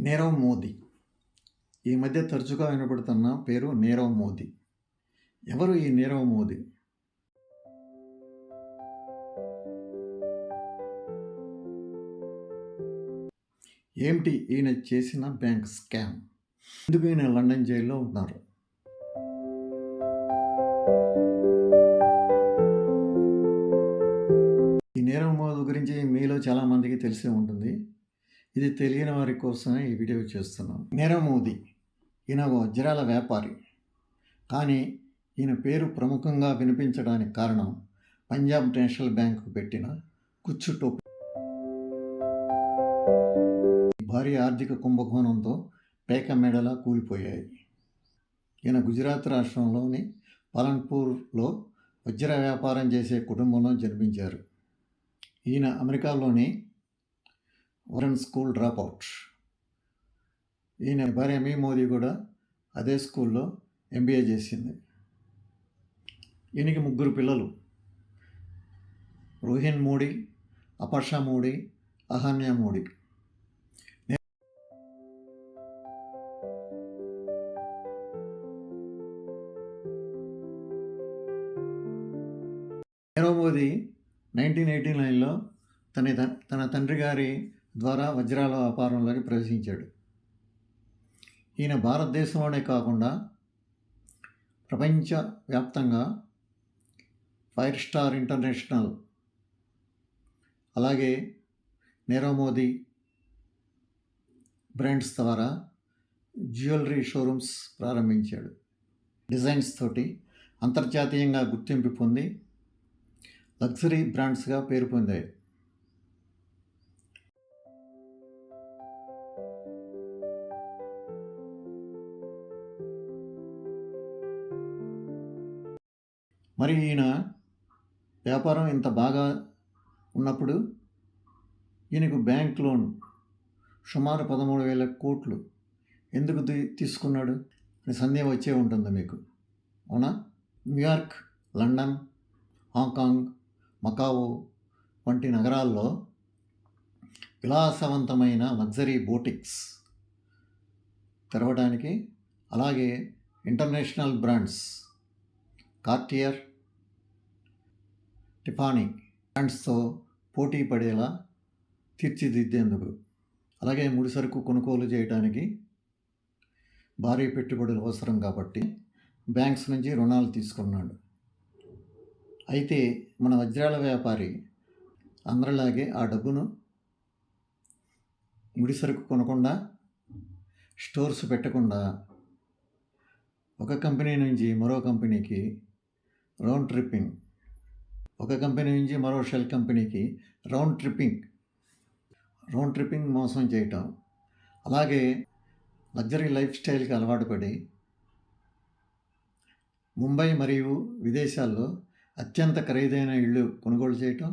నీరవ్ మోదీ. ఈ మధ్య తరచుగా వినపడుతున్న పేరు నీరవ్ మోదీ. ఎవరు ఈ నీరవ్ మోదీ? ఏమిటి ఈయన చేసిన బ్యాంక్ స్కామ్? ఎందుకు ఈయన లండన్ జైల్లో ఉన్నారు? ఈ నీరవ్ మోదీ గురించి మీలో చాలామందికి తెలిసే ఉంటుంది. ఇది తెలియని వారి కోసమే ఈ వీడియో చేస్తున్నాం. నీరవ్ మోదీ ఈయన వజ్రాల వ్యాపారి. కానీ ఈయన పేరు ప్రముఖంగా వినిపించడానికి కారణం పంజాబ్ నేషనల్ బ్యాంకు పెట్టిన కుచ్చు టోపీ. భారీ ఆర్థిక కుంభకోణంతో పేక మెడలా కూలిపోయాయి. ఈయన గుజరాత్ రాష్ట్రంలోని పాలన్పూర్లో వజ్ర వ్యాపారం చేసే కుటుంబంలో జన్మించారు. ఈయన అమెరికాలోని వరన్ స్కూల్ డ్రాప్ అవుట్. ఈయన భార్య మీ మోదీ కూడా అదే స్కూల్లో ఎంబీఏ చేసింది. ఈయనకి ముగ్గురు పిల్లలు. రోహిన్ మోడీ అపర్ష మోడీ అహన్య మోడీ. నీరవ్ మోదీ నైన్టీన్ ఎయిటీ నైన్లో తన తన తండ్రి గారి ద్వారా వజ్రాల వ్యాపారంలోకి ప్రవేశించాడు. ఈయన భారతదేశంలోనే కాకుండా ప్రపంచవ్యాప్తంగా ఫైవ్ స్టార్ ఇంటర్నేషనల్ అలాగే నీరవ్ మోదీ బ్రాండ్స్ ద్వారా జ్యువెలరీ షోరూమ్స్ ప్రారంభించాడు. డిజైన్స్ తోటి అంతర్జాతీయంగా గుర్తింపు పొంది లగ్జరీ బ్రాండ్స్గా పేరు పొందాయి. మరి ఈయన వ్యాపారం ఇంత బాగా ఉన్నప్పుడు ఈయనకు బ్యాంక్ లోన్ సుమారు పదమూడు వేల కోట్లు ఎందుకు తీసుకున్నాడు అని సందేహం వచ్చే ఉంటుంది మీకు? అవునా? న్యూయార్క్ లండన్ హాంకాంగ్ మకావో వంటి నగరాల్లో విలాసవంతమైన లగ్జరీ బోటిక్స్ తెరవడానికి అలాగే ఇంటర్నేషనల్ బ్రాండ్స్ కార్టియర్ టిఫానీ బ్రాండ్స్తో పోటీ పడేలా తీర్చిదిద్దేందుకు. అలాగే ముడిసరుకు కొనుగోలు చేయడానికి భారీ పెట్టుబడులు అవసరం కాబట్టి బ్యాంక్స్ నుంచి రుణాలు తీసుకున్నాడు. అయితే మన వజ్రాల వ్యాపారి అందరిలాగే ఆ డబ్బును ముడిసరుకు కొనకుండా స్టోర్స్ పెట్టకుండా ఒక కంపెనీ నుంచి మరో కంపెనీకి రౌండ్ ట్రిప్పింగ్ ఒక కంపెనీ నుంచి మరో షెల్ కంపెనీకి రౌండ్ ట్రిప్పింగ్ రౌండ్ ట్రిప్పింగ్ మోసం చేయటం అలాగే లగ్జరీ లైఫ్ స్టైల్కి అలవాటు పడి ముంబై మరియు విదేశాల్లో అత్యంత ఖరీదైన ఇళ్ళు కొనుగోలు చేయటం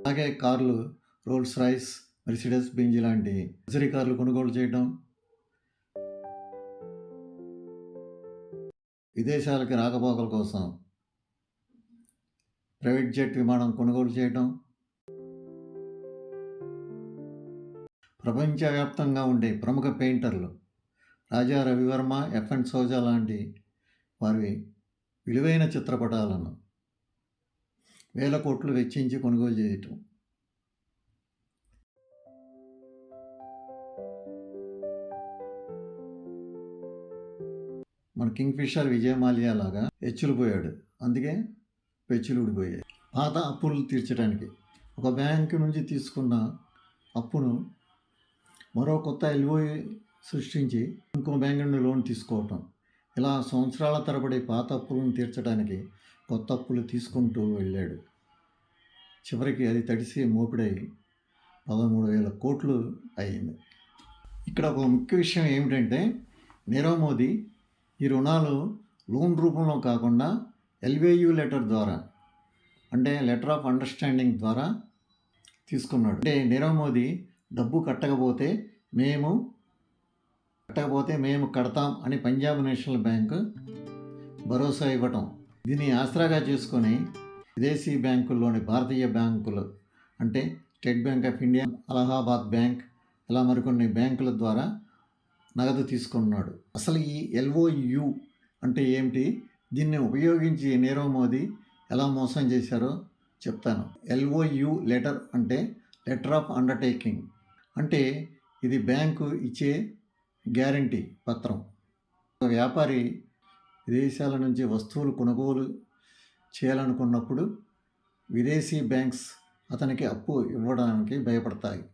అలాగే కార్లు రోల్స్ రాయిస్ మెర్సిడెస్ బెంజ్ లాంటి లగ్జరీ కార్లు కొనుగోలు చేయటం విదేశాలకి రాకపోకల కోసం ప్రైవేట్ జెట్ విమానం కొనుగోలు చేయటం ప్రపంచవ్యాప్తంగా ఉండే ప్రముఖ పెయింటర్లు రాజా రవివర్మ ఎఫ్ఎన్ సోజా లాంటి వారి విలువైన చిత్రపటాలను వేల కోట్లు వెచ్చించి కొనుగోలు చేయటం. మన కింగ్ ఫిషర్ విజయమాల్యా లాగా హెచ్చులు అందుకే పెచ్చులు ఊడిపోయాయి. పాత అప్పులు తీర్చడానికి ఒక బ్యాంకు నుంచి తీసుకున్న అప్పును మరో కొత్త ఎల్ఓఏ సృష్టించి ఇంకో బ్యాంకు నుండి లోన్ తీసుకోవటం. ఇలా సంవత్సరాల తరబడి పాత అప్పులను తీర్చడానికి కొత్త అప్పులు తీసుకుంటూ వెళ్ళాడు. చివరికి అది తడిసి మోపిడై పదమూడు వేల కోట్లు అయింది. ఇక్కడ ఒక ముఖ్య విషయం ఏమిటంటే నీరవ్ మోదీ ఈ రుణాలు లోన్ రూపంలో కాకుండా ఎల్వేయు లెటర్ ద్వారా అంటే లెటర్ ఆఫ్ అండర్స్టాండింగ్ ద్వారా తీసుకున్నాడు. అంటే నీరవ్ మోదీ డబ్బు కట్టకపోతే మేము కట్టకపోతే మేము కడతాం అని పంజాబ్ నేషనల్ బ్యాంక్ భరోసా ఇవ్వటం. దీన్ని ఆసరాగా చేసుకొని విదేశీ బ్యాంకుల్లోని భారతీయ బ్యాంకులు అంటే state bank of India Allahabad bank ఇలా మరికొన్ని బ్యాంకుల ద్వారా నగదు తీసుకున్నాడు. అసలు ఈ ఎల్ఓయు అంటే ఏమిటి? దీన్ని ఉపయోగించి నీరవ్ మోదీ ఎలా మోసం చేశారో చెప్తాను. ఎల్ఓయు లెటర్ అంటే లెటర్ ఆఫ్ అండర్టేకింగ్. అంటే ఇది బ్యాంకు ఇచ్చే గ్యారంటీ పత్రం. ఒక వ్యాపారి విదేశాల నుంచి వస్తువులు కొనుగోలు చేయాలనుకున్నప్పుడు విదేశీ బ్యాంక్స్ అతనికి అప్పు ఇవ్వడానికి భయపడతాయి.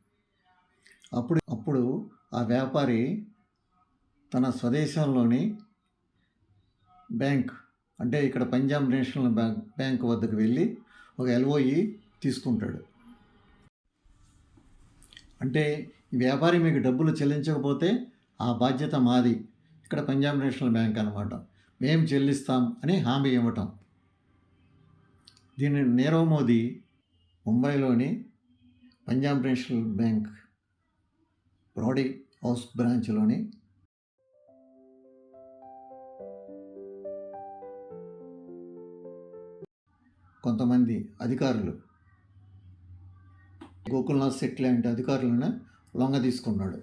అప్పుడు అప్పుడు ఆ వ్యాపారి తన స్వదేశంలోని బ్యాంక్ అంటే ఇక్కడ పంజాబ్ నేషనల్ బ్యాంక్ బ్యాంక్ వద్దకు వెళ్ళి ఒక ఎల్ఓఈ తీసుకుంటాడు. అంటే ఈ వ్యాపారి మీకు డబ్బులు చెల్లించకపోతే ఆ బాధ్యత మాది. ఇక్కడ పంజాబ్ నేషనల్ బ్యాంక్ అనమాట మేము చెల్లిస్తాం అని హామీ ఇవ్వటం. దీన్ని నీరవ్ మోదీ ముంబైలోని Punjab national bank Brady house బ్రాంచ్లోని కొంతమంది అధికారులు. గోకుల్నాథ్ శెట్టి లాంటి అధికారులను లొంగ తీసుకున్నాడు.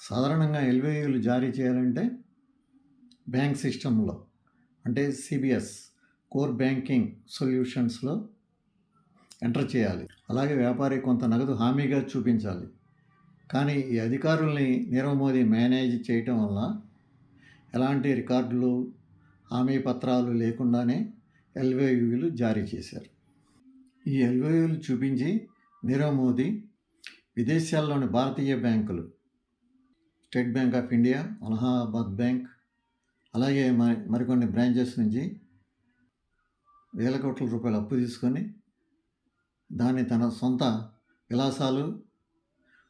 సాధారణంగా ఎల్వేయులు జారీ చేయాలంటే బ్యాంక్ సిస్టంలో అంటే సిబిఎస్ కోర్ బ్యాంకింగ్ సొల్యూషన్స్లో ఎంటర్ చేయాలి. అలాగే వ్యాపారి కొంత నగదు హామీగా చూపించాలి. కానీ ఈ అధికారుల్ని నీరవ్ మోదీ మేనేజ్ చేయటం వల్ల ఎలాంటి రికార్డులు హామీ పత్రాలు లేకుండానే ఎల్వేయులు జారీ చేశారు. ఈ ఎల్వేయులు చూపించి నీరవ్ మోదీ విదేశాల్లోని భారతీయ బ్యాంకులు state bank of India Allahabad bank అలాగే మరి మరికొన్ని బ్రాంచెస్ నుంచి వేల కోట్ల రూపాయలు అప్పు తీసుకొని దాన్ని తన సొంత విలాసాలు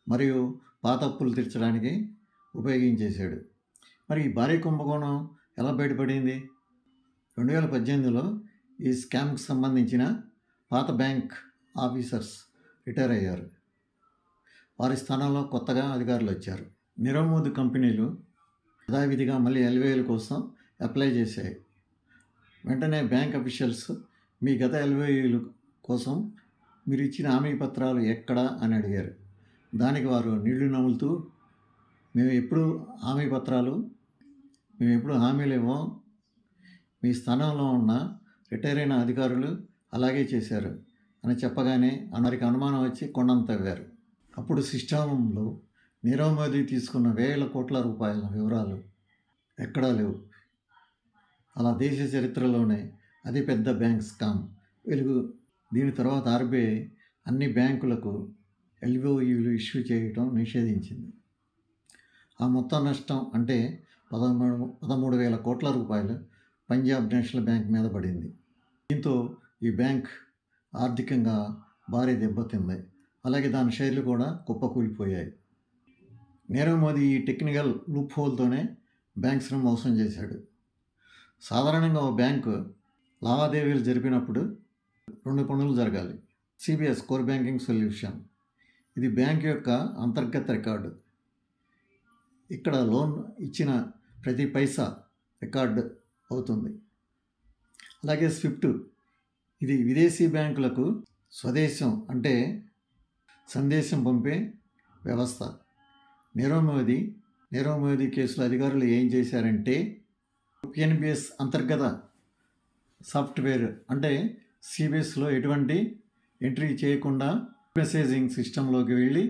మరియు పాత అప్పులు తీర్చడానికి ఉపయోగించేశాడు. మరి ఈ భారీ కుంభకోణం ఎలా బయటపడింది? రెండు వేల పద్దెనిమిదిలో ఈ స్కామ్కి సంబంధించిన పాత బ్యాంక్ ఆఫీసర్స్ రిటైర్ అయ్యారు. వారి స్థానంలో కొత్తగా అధికారులు వచ్చారు. నీరవ్ మోదీ కంపెనీలు యథావిధిగా మళ్ళీ ఎల్వేల కోసం అప్లై చేశాయి. వెంటనే బ్యాంక్ అఫీషియల్స్ మీ గత ఎల్వేలు కోసం మీరు ఇచ్చిన హామీ పత్రాలు ఎక్కడా అని అడిగారు. దానికి వారు నీళ్ళు నములుతూ మేము ఎప్పుడు హామీ పత్రాలు? మేము ఎప్పుడు హామీలు ఇవ్వం? మీ స్థానంలో ఉన్న రిటైర్ అయిన అధికారులు అలాగే చేశారు అని చెప్పగానే అందరికి అనుమానం వచ్చి కొండంత తవ్వారు. అప్పుడు సిస్టంలో నీరవ్ మోదీ తీసుకున్న వేల కోట్ల రూపాయల వివరాలు ఎక్కడా లేవు. అలా దేశ చరిత్రలోనే అతిపెద్ద బ్యాంక్ స్కామ్. వెలుగు. దీని తర్వాత ఆర్బీఐ అన్ని బ్యాంకులకు ఎల్ఓయూలు ఇష్యూ చేయటం నిషేధించింది. ఆ మొత్తం నష్టం అంటే పదమూడు పదమూడు వేల కోట్ల రూపాయలు పంజాబ్ నేషనల్ బ్యాంక్ మీద పడింది. దీంతో ఈ బ్యాంక్ ఆర్థికంగా భారీ దెబ్బతింది అలాగే దాని షేర్లు కూడా కుప్పకూలిపోయాయి. నీరవ్ మోదీ ఈ టెక్నికల్ లూప్ హోల్తోనే బ్యాంక్స్ను మోసం చేశాడు. సాధారణంగా ఓ బ్యాంకు లావాదేవీలు జరిపినప్పుడు రెండు పనులు జరగాలి. CBS core banking solution. ఇది బ్యాంక్ యొక్క అంతర్గత రికార్డు. ఇక్కడ లోన్ ఇచ్చిన ప్రతి పైసా రికార్డు అవుతుంది. అలాగే స్విఫ్ట్. ఇది విదేశీ బ్యాంకులకు స్వదేశం అంటే సందేశం పంపే వ్యవస్థ. నీరవ్ మోదీ నీరవ్ మోదీ కేసులో అధికారులు ఏం చేశారంటే పిఎన్బిఎస్ అంతర్గత సాఫ్ట్వేర్ అంటే సిబిఎస్లో ఎటువంటి ఎంట్రీ చేయకుండా మెసేజింగ్ సిస్టంలోకి వెళ్ళి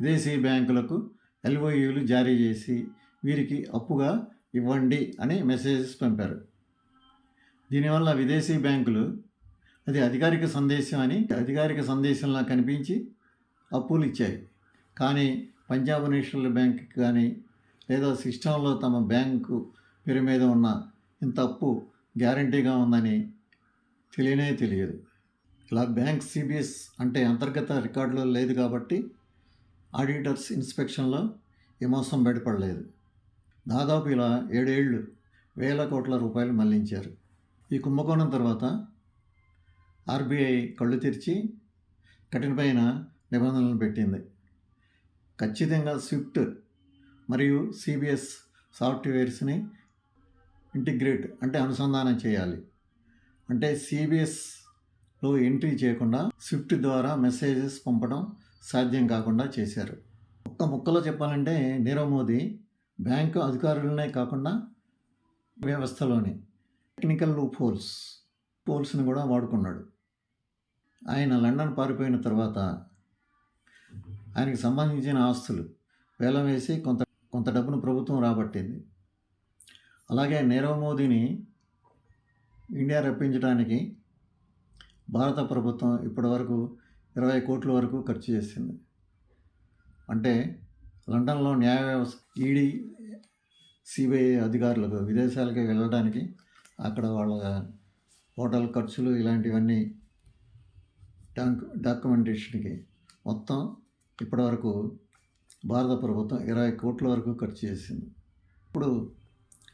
విదేశీ బ్యాంకులకు ఎల్ఓయూలు జారీ చేసి వీరికి అప్పుగా ఇవ్వండి అని మెసేజెస్ పంపారు. దీనివల్ల విదేశీ బ్యాంకులు అది అధికారిక సందేశం అని అధికారిక సందేశంలా కనిపించి అప్పులు ఇచ్చాయి. కానీ పంజాబ్ నేషనల్ బ్యాంక్కి కానీ లేదా సిస్టంలో తమ బ్యాంకు పేరు మీద ఉన్న ఇంత అప్పు గ్యారంటీగా ఉందని తెలియనే తెలియదు. ఇలా బ్యాంక్ సిబిఎస్ అంటే అంతర్గత రికార్డులో లేదు కాబట్టి ఆడిటర్స్ ఇన్స్పెక్షన్లో ఈ మోసం బయటపడలేదు. దాదాపు ఇలా ఏడేళ్ళు వేల కోట్ల రూపాయలు మళ్ళించారు. ఈ కుంభకోణం తర్వాత ఆర్బీఐ కళ్ళు తెరిచి కఠినమైన నిబంధనలు పెట్టింది. ఖచ్చితంగా స్విఫ్ట్ మరియు సిబిఎస్ సాఫ్ట్వేర్స్ని ఇంటిగ్రేట్ అంటే అనుసంధానం చేయాలి. అంటే సిబిఎస్లో ఎంట్రీ చేయకుండా స్విఫ్ట్ ద్వారా మెసేజెస్ పంపడం సాధ్యం కాకుండా చేశారు. ఒక్క ముక్కలో చెప్పాలంటే నీరవ్ మోదీ బ్యాంకు అధికారులనే కాకుండా వ్యవస్థలోని టెక్నికల్ పోల్స్ పోల్స్ని కూడా వాడుకున్నాడు. ఆయన లండన్ పారిపోయిన తర్వాత ఆయనకి సంబంధించిన ఆస్తులు వేలం వేసి కొంత కొంత డబ్బును ప్రభుత్వం రాబట్టింది. అలాగే నీరవ్ మోదీని ఇండియా రప్పించడానికి భారత ప్రభుత్వం ఇప్పటివరకు ఇరవై కోట్ల వరకు ఖర్చు చేసింది. అంటే లండన్లో న్యాయ వ్యవస్థ ఈడీ సిబిఐ అధికారులకు విదేశాలకి వెళ్ళడానికి అక్కడ వాళ్ళ హోటల్ ఖర్చులు ఇలాంటివన్నీ డాక్ డాక్యుమెంటేషన్కి మొత్తం ఇప్పటివరకు భారత ప్రభుత్వం ఇరవై కోట్ల వరకు ఖర్చు చేసింది. ఇప్పుడు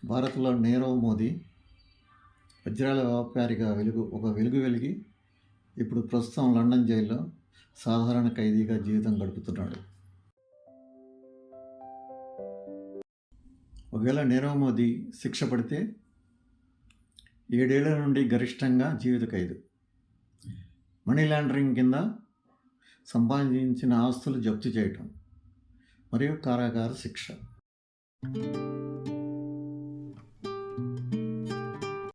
భారత్లో నీరవ్ మోదీ వజ్రాల వ్యాపారిగా వెలుగు ఒక వెలుగు వెలిగి ఇప్పుడు ప్రస్తుతం లండన్ జైల్లో సాధారణ ఖైదీగా జీవితం గడుపుతున్నాడు. ఒకవేళ నీరవ్ మోదీ శిక్ష పడితే ఏడేళ్ళ నుండి గరిష్టంగా జీవిత ఖైదు. మనీ లాండరింగ్ కింద సంపాదించిన ఆస్తులు జప్తు చేయటం. మరియు కారాగార శిక్ష.